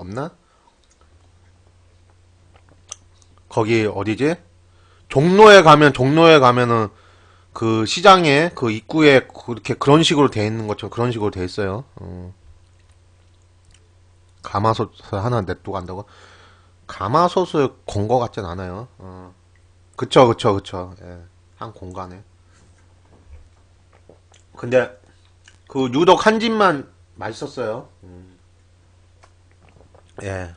없나? 거기 어디지? 종로에 가면 종로에 가면은 그 시장에 그 입구에 그렇게 그런 식으로 돼 있는 것처럼 그런 식으로 돼 있어요. 어. 가마솥 하나 냅두고 간다고? 가마솥을 건 거 같진 않아요. 어. 그쵸, 그쵸, 그쵸. 예. 한 공간에. 근데 그 유독 한 집만 맛있었어요. 음. 예.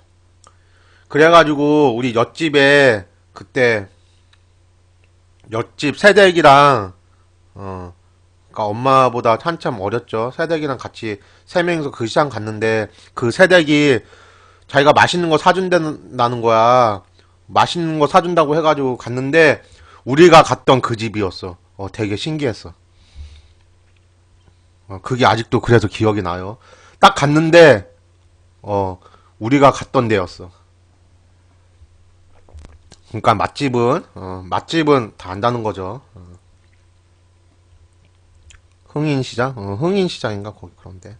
그래가지고 우리 옆집에 그때 옆집 새댁이랑 어 그니까 엄마보다 한참 어렸죠. 새댁이랑 같이 세 명이서 그 시장 갔는데 그 새댁이 자기가 맛있는 거 사준다는 거야. 맛있는 거 사준다고 해가지고 갔는데 우리가 갔던 그 집이었어. 어 되게 신기했어. 어, 그게 아직도 그래서 기억이 나요. 딱 갔는데 어 우리가 갔던 데였어. 그러니까 맛집은 어, 맛집은 다 안다는 거죠. 어. 흥인시장? 어, 흥인시장인가 거기 그런데.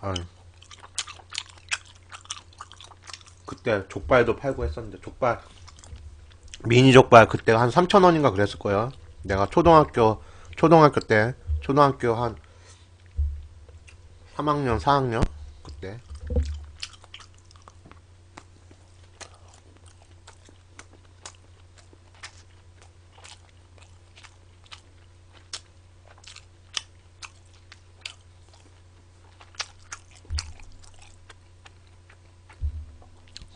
아유. 그때 족발도 팔고 했었는데 족발 미니 족발 그때 한 3,000원인가 그랬을 거야. 내가 초등학교 초등학교 때 초등학교 한 3학년 4학년 그때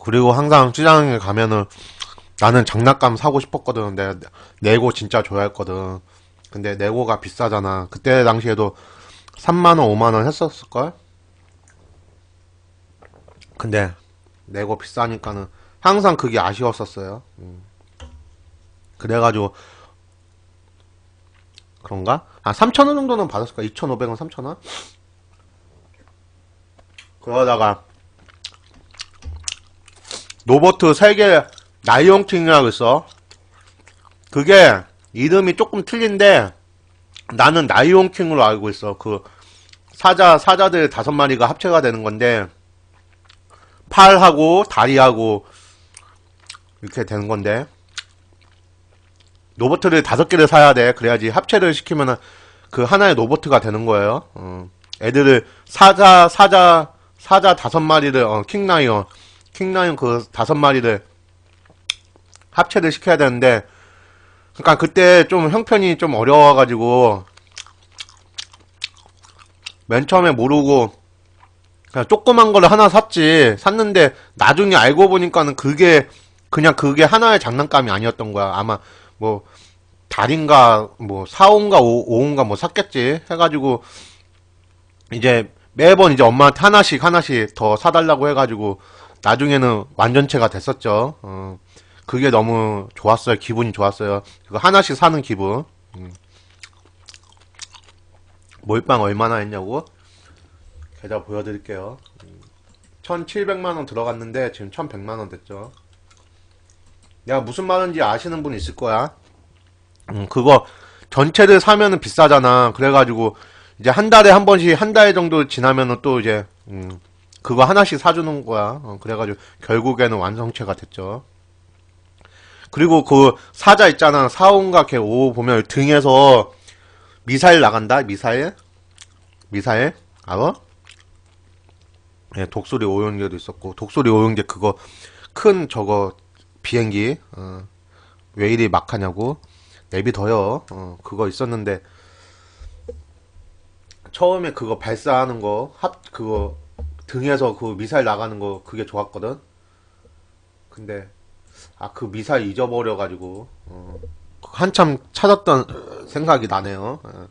그리고 항상 시장에 가면은 나는 장난감 사고 싶었거든. 내가 네고 진짜 좋아했거든. 근데 네고가 비싸잖아. 그때 당시에도 3만원, 5만원 했었을걸? 근데 네고 비싸니까는 항상 그게 아쉬웠었어요. 음. 그래가지고 그런가? 아 3,000원 정도는 받았을까? 2,500원, 3,000원? 그러다가 로버트 세계 나이온킹이라고 있어. 그게 이름이 조금 틀린데 나는 나이온 킹으로 알고 있어. 그 사자 사자들 다섯 마리가 합체가 되는 건데 팔하고 다리하고 이렇게 되는 건데 로버트를 다섯 개를 사야 돼. 그래야지 합체를 시키면은 그 하나의 로버트가 되는 거예요. 어. 애들을 사자 사자 사자 다섯 마리를 어, 킹라이언 킹라이언 그 다섯 마리를 합체를 시켜야 되는데 그러니까 그때 좀 형편이 좀 어려워가지고 맨 처음에 모르고 그냥 조그만 거를 하나 샀지. 샀는데 나중에 알고 보니까는 그게 그냥 그게 하나의 장난감이 아니었던 거야. 아마 뭐 달인가 뭐 4호인가 5호인가 뭐 샀겠지 해가지고 이제 매번 이제 엄마한테 하나씩 하나씩 더 사달라고 해가지고 나중에는 완전체가 됐었죠. 어, 그게 너무 좋았어요. 기분이 좋았어요. 그거 하나씩 사는 기분. 음. 몰빵 얼마나 했냐고? 계좌 보여드릴게요. 음. 1700만원 들어갔는데 지금 1100만원 됐죠. 내가 무슨 말인지 아시는 분 있을 거야. 음, 그거 전체를 사면은 비싸잖아. 그래가지고 이제 한 달에 한 번씩 한 달 정도 지나면은 또 이제 음, 그거 하나씩 사주는 거야. 어, 그래가지고 결국에는 완성체가 됐죠. 그리고 그 사자 있잖아. 사온가 걔오 보면 등에서 미사일 나간다. 미사일, 미사일 알아? 예, 독수리 오용제도 있었고 독수리 오용제 그거 큰 저거 비행기 어, 왜 이리 막하냐고 내비둬요. 어, 그거 있었는데 처음에 그거 발사하는 거 합 그거 등에서 그 미사일 나가는 거 그게 좋았거든. 근데 아 그 미사일 잊어버려 가지고 어, 한참 찾았던 생각이 나네요. 어.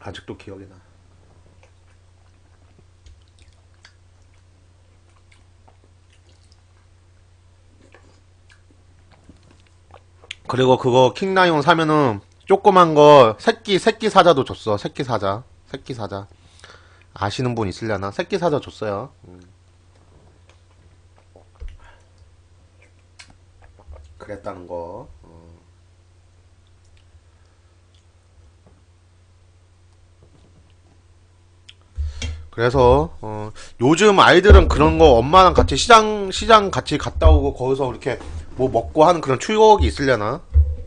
아직도 기억이 나. 그리고 그거 킹라이온 사면은 조그만 거 새끼 새끼 사자도 줬어. 새끼 사자. 새끼 사자. 아시는 분 있으려나? 새끼 사자 줬어요. 음. 그랬다는 거. 어. 그래서 어, 요즘 아이들은 그런 거 엄마랑 같이 시장 시장 같이 갔다 오고 거기서 이렇게 뭐 먹고 하는 그런 추억이 있으려나?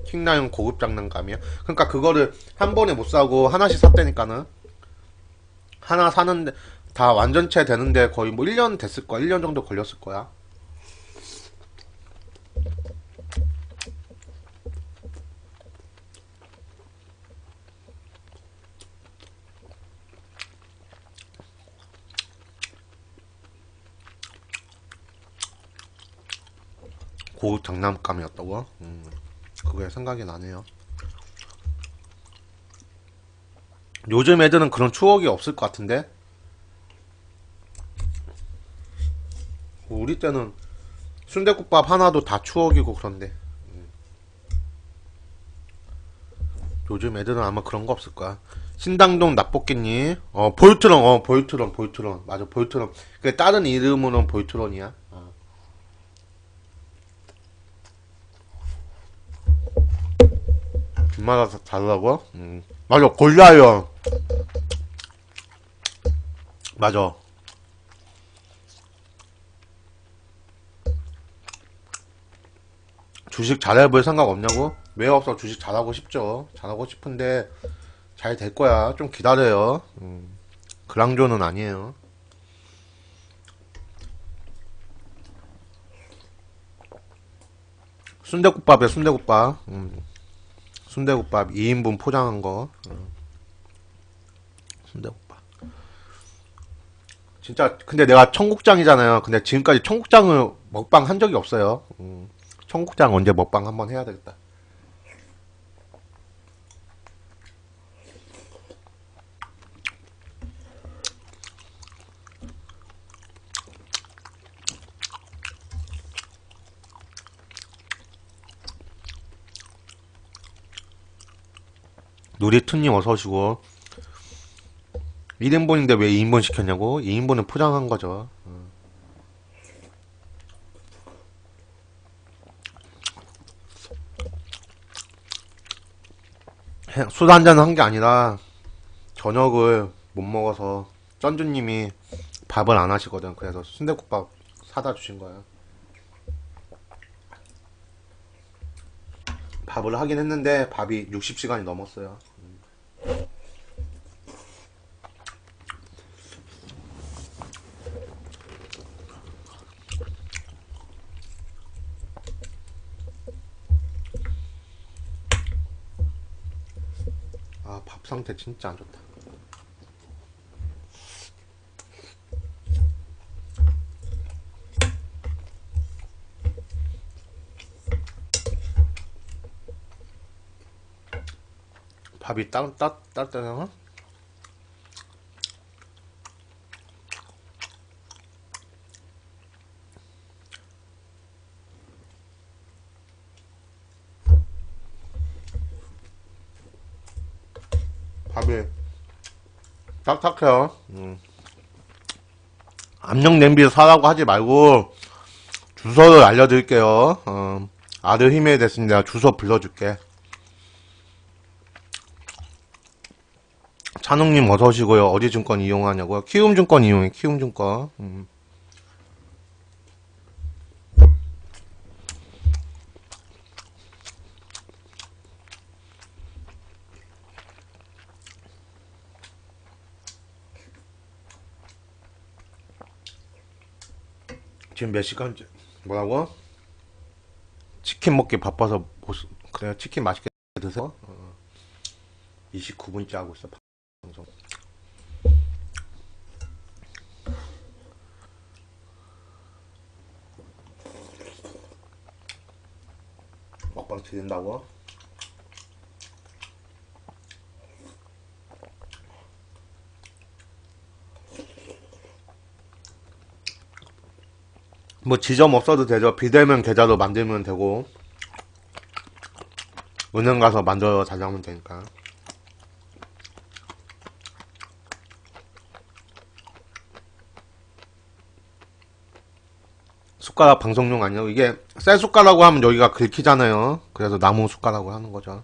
킹라이온 고급 장난감이야. 그러니까 그거를 한 번에 못 사고 하나씩 샀다니까는 하나 사는데 다 완전체 되는데 거의 뭐 1년 됐을 거야. 1년 정도 걸렸을 거야. 고급 장난감이었다고? 음, 그게 생각이 나네요. 요즘 애들은 그런 추억이 없을 것 같은데? 우리 때는 순대국밥 하나도 다 추억이고 그런데. 음. 요즘 애들은 아마 그런 거 없을 거야. 신당동 납볶이니, 어, 볼트론, 어, 볼트론, 볼트론. 맞아, 볼트론. 그 다른 이름으로는 볼트론이야. 어. 집마다 다 다르다고? 음. 맞아, 골라요. 맞아. 주식 잘해볼 생각 없냐고? 왜 없어? 주식 잘하고 싶죠. 잘하고 싶은데 잘 될 거야. 좀 기다려요. 음. 그랑조는 아니에요. 순대국밥에 순대국밥. 음. 순대국밥 2인분 포장한 거. 음. 순대국밥. 진짜 근데 내가 청국장이잖아요. 근데 지금까지 청국장을 먹방 한 적이 없어요. 음. 청국장 언제 먹방 한번 해야 되겠다. 누리투님 어서 오시고 1인분인데 왜 2인분 시켰냐고? 2인분은 포장한 거죠. 술 한잔 한 게 아니라 저녁을 못 먹어서 쩐주님이 밥을 안 하시거든. 그래서 순대국밥 사다 주신 거야. 밥을 하긴 했는데 밥이 60시간이 넘었어요. 아, 밥 상태 진짜 안 좋다. 밥이 따, 따, 따뜻하나? 밥이 딱딱해요. 음. 압력 냄비 사라고 하지 말고 주소를 알려드릴게요. 어, 아들 힘에 내가 주소 불러줄게. 찬웅님 어서 오시고요. 어디 증권 이용하냐고요? 키움증권 이용해. 키움증권. 음. 지금 몇 시간째? 뭐라고? 치킨 먹기 바빠서 못 쓰- 그래요. 치킨 맛있게 드세요. 어. 29분째 하고 있어. 방송. 먹방 드린다고? 뭐 지점 없어도 되죠. 비대면 계좌로 만들면 되고 은행 가서 만들어 달라면 되니까. 숟가락 방송용 아니에요. 이게 쇠 숟가락으로 하면 여기가 긁히잖아요. 그래서 나무 숟가락으로 하는 거죠.